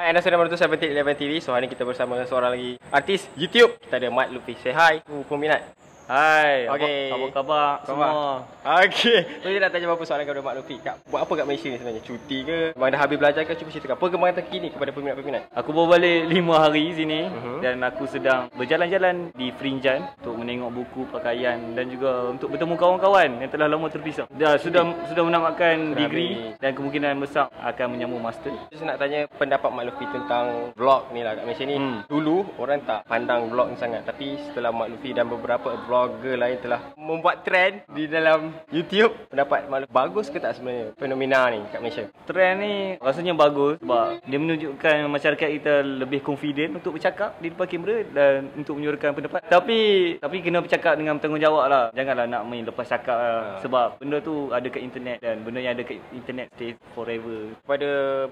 Hai, anda sedang menonton 1711 TV. So, hari ni kita bersama seorang lagi artis YouTube. Kita ada Mat Luffy. Say hi to peminat. Hai, Okey. apa, apa khabar semua? Okey. Dia nak tanya beberapa soalan kepada Mat Luffy. Kak, buat apa kat Malaysia ni sebenarnya? Cuti ke? Memang dah habis belajar ke? Cuba ceritakan. Perkembangan terkini kepada peminat-peminat. Aku baru balik 5 hari sini Mhm. dan aku sedang berjalan-jalan di Frinjan untuk menengok buku pakaian dan juga untuk bertemu kawan-kawan yang telah lama terpisah. Dah sudah sudah menamatkan degree dan kemungkinan besar akan menyambung master. Saya nak tanya pendapat Mat Luffy tentang vlog ni lah kat Malaysia ni. Hmm. Dulu orang tak pandang vlog ni sangat. Tapi setelah Mat Luffy dan beberapa vlogger lain telah membuat trend di dalam YouTube. Pendapat Mat Luffy bagus ke tak sebenarnya fenomena ni kat Malaysia? Trend ni rasanya bagus sebab dia menunjukkan masyarakat kita lebih confident untuk bercakap di depan kamera dan untuk menyuarakan pendapat. Tapi tapi kena bercakap dengan bertanggungjawab lah. Janganlah nak main lepas cakap lah. Sebab benda tu ada kat internet dan benda yang ada kat internet stay forever. kepada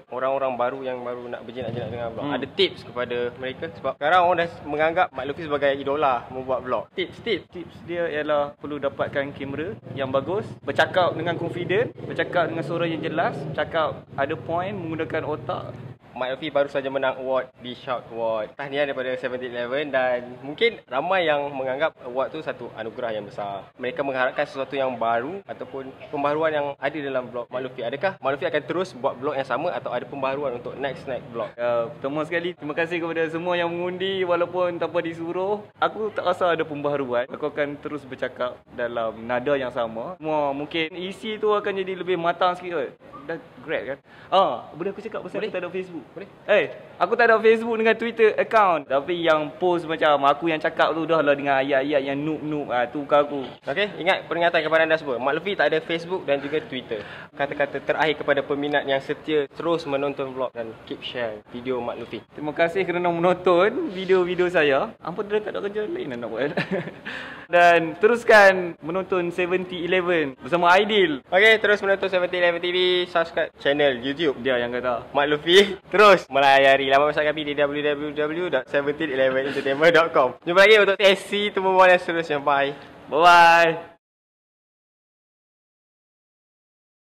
orang-orang baru yang baru nak berjinak-jinak dengan vlog. Hmm. Ada tips kepada mereka sebab sekarang orang dah menganggap Mat Luffy sebagai idola membuat vlog. Tips, tips. Tips dia ialah perlu dapatkan kamera yang bagus, bercakap dengan confident, bercakap dengan suara yang jelas, cakap ada point, menggunakan otak. Mat Luffy baru saja menang award di Shout Award. Tahniah daripada 1711 dan mungkin ramai yang menganggap award tu satu anugerah yang besar. Mereka mengharapkan sesuatu yang baru ataupun pembaharuan yang ada dalam vlog Mat Luffy. Adakah Mat Luffy akan terus buat vlog yang sama atau ada pembaharuan untuk next next vlog? Uh, pertama sekali, terima kasih kepada semua yang mengundi walaupun tanpa disuruh. Aku tak rasa ada pembaharuan. Aku akan terus bercakap dalam nada yang sama. Semua mungkin isi tu akan jadi lebih matang sikit. Dah great kan? Ah, boleh aku cakap pasal Boleh. aku tak ada Facebook? Boleh. Eh, hey, aku tak ada Facebook dengan Twitter account. Tapi yang post macam aku yang cakap tu dah lah dengan ayat-ayat yang noob-noob. Ah, tu bukan aku. Okey, ingat peringatan kepada anda semua. Mat Luffy tak ada Facebook dan juga Twitter. Kata-kata terakhir kepada peminat yang setia terus menonton vlog dan keep share video Mat Luffy. Terima kasih kerana menonton video-video saya. Ampun dah tak ada kerja lain nak buat. Dan teruskan menonton 7011 bersama Aidil. Okey, terus menonton 1711 TV, subscribe channel YouTube Dia yang kata. Mat Luffy. Terus melayari laman website kami di www.1711entertainment.com. Jumpa lagi untuk sesi temu yang seterusnya. Bye. Bye-bye.